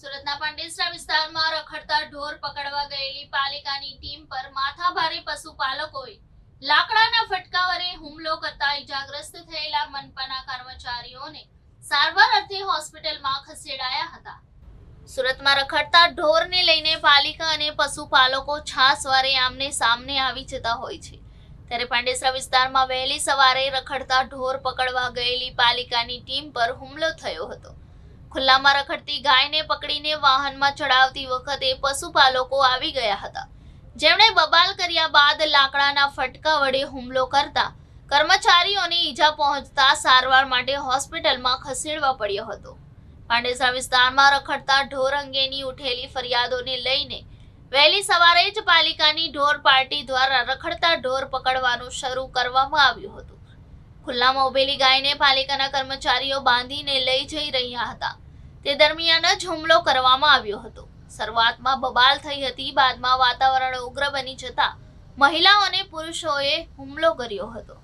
સુરતના પાંડેસરા વિસ્તારમાં રખડતા ઢોર પકડવા ગયેલી પાલિકાની ટીમ પર માથાભારે પશુપાલકોએ લાકડાના ફટકા વડે હુમલો કરતા ઇજાગ્રસ્ત થયેલા મનપાના કર્મચારીઓને સારવાર અર્થે હોસ્પિટલમાં ખસેડાયા હતા. સુરતમાં રખડતા ઢોરને લઈને પાલિકા અને પશુપાલકો છાસવારે આમને સામને આવી જતા હોય છે. ત્યારે પાંડેસરા વિસ્તારમાં વહેલી સવારે રખડતા ઢોર પકડવા ગયેલી પાલિકાની ટીમ પર હુમલો થયો હતો. ખુલ્લામાં રખડતી ગાયને પકડીને વાહનમાં ચડાવતી વખતે પશુપાલકો આવી ગયા હતા. જેમણે બબાલ કર્યા બાદ લાકડાના ફટકા વડે હુમલો કરતા કર્મચારીઓને ઈજા પહોંચતા સારવાર માટે હોસ્પિટલમાં ખસેડવા પડ્યો હતો. પાંડેસરા વિસ્તારમાં રખડતા ઢોર અંગેની ઉઠેલી ફરિયાદોને લઈને વહેલી સવારે જ પાલિકાની ઢોર પાર્ટી દ્વારા રખડતા ઢોર પકડવાનું શરૂ કરવામાં આવ્યું હતું. ખુલ્લામાં ઉભેલી ગાયને પાલિકાના કર્મચારીઓ બાંધીને લઈ જઈ રહ્યા હતા. તે દરમિયાન જ હુમલો કરવામાં આવ્યો હતો. શરૂઆતમાં બબાલ થઈ હતી, બાદમાં વાતાવરણ ઉગ્ર બની જતા મહિલાઓ અને પુરુષોએ હુમલો કર્યો હતો.